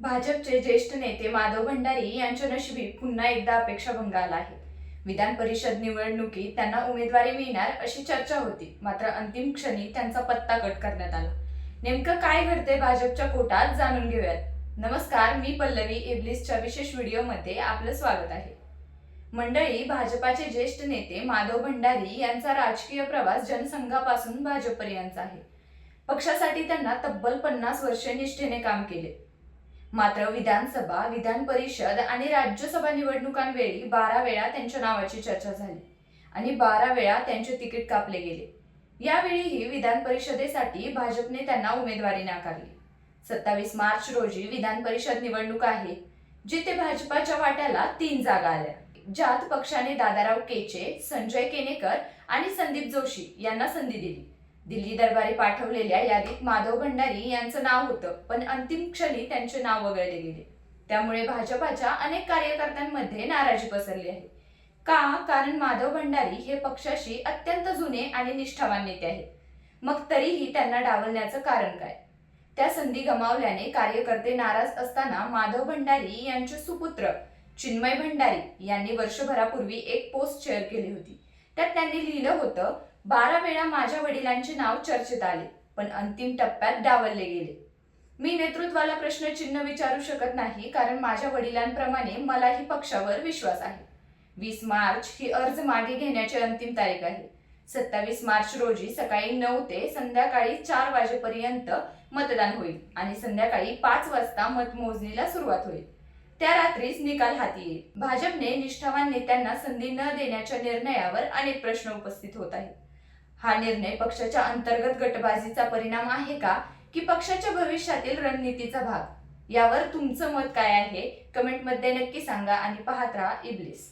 भाजपचे ज्येष्ठ नेते माधव भंडारी यांच्या नशिबी पुन्हा एकदा अपेक्षाभंग आला आहे. विधान परिषद निवडणुकीत त्यांना उमेदवारी मिळणार अशी चर्चा होती. मात्र अंतिम क्षणी त्यांचा पत्ता कट करण्यात आला. नेमकं काय घडते भाजपच्या कोटात जाणून घेऊयात. नमस्कार मी पल्लवी इब्लिसच्या विशेष व्हिडिओमध्ये आपलं स्वागत आहे. मंडळी भाजपाचे ज्येष्ठ नेते माधव भंडारी यांचा राजकीय प्रवास जनसंघापासून भाजपपर्यंतचा आहे. पक्षासाठी त्यांना तब्बल पन्नास वर्षे निष्ठेने काम केले. मात्र विधानसभा विधान परिषद आणि राज्यसभा निवडणुकांवेळी बारा वेळा त्यांच्या नावाची चर्चा झाली आणि बारा वेळा त्यांचे तिकीट कापले गेले. यावेळीही विधान परिषदेसाठी भाजपने त्यांना उमेदवारी नाकारली. सत्तावीस मार्च रोजी विधान परिषद निवडणूक आहे जिथे भाजपाच्या वाट्याला तीन जागा आल्या. ज्यात पक्षाने दादाराव केचे संजय केनेकर आणि संदीप जोशी यांना संधी दिली. दिल्ली दरबारी पाठवलेल्या यादीत माधव भंडारी यांचं नाव होतं पण अंतिम क्षणी त्यांचे नाव वगळले गेले. त्यामुळे भाजपाच्या अनेक कार्यकर्त्यांमध्ये नाराजी पसरली आहे. का? कारण माधव भंडारी हे पक्षाशी अत्यंत जुने आणि निष्ठावान नेते आहेत. मग तरीही त्यांना डावलण्याचं कारण काय? त्या संधी गमावल्याने कार्यकर्ते नाराज असताना माधव भंडारी यांचे सुपुत्र चिन्मय भंडारी यांनी वर्षभरापूर्वी एक पोस्ट शेअर केली होती. त्यात त्यांनी लिहिलं होतं बारा वेळा माझ्या वडिलांचे नाव चर्चेत आले पण अंतिम टप्प्यात डावलले गेले. मी नेतृत्वाला प्रश्नचिन्ह विचारू शकत नाही कारण माझ्या वडिलांप्रमाणे मलाही पक्षावर विश्वास आहे. वीस मार्च ही अर्ज मागे घेण्याची अंतिम तारीख आहे. सत्तावीस मार्च रोजी सकाळी नऊ ते संध्याकाळी चार वाजेपर्यंत मतदान होईल आणि संध्याकाळी पाच वाजता मतमोजणीला सुरुवात होईल. त्या रात्रीच निकाल हाती येईल. भाजपने निष्ठावान नेत्यांना संधी न देण्याच्या निर्णयावर अनेक प्रश्न उपस्थित होत आहेत. हा निर्णय पक्षाच्या अंतर्गत गटबाजीचा परिणाम आहे का? की पक्षाच्या भविष्यातील रणनीतीचा भाग? यावर तुमचं मत काय आहे? कमेंटमध्ये नक्की सांगा आणि पाहत राहा इब्लिस.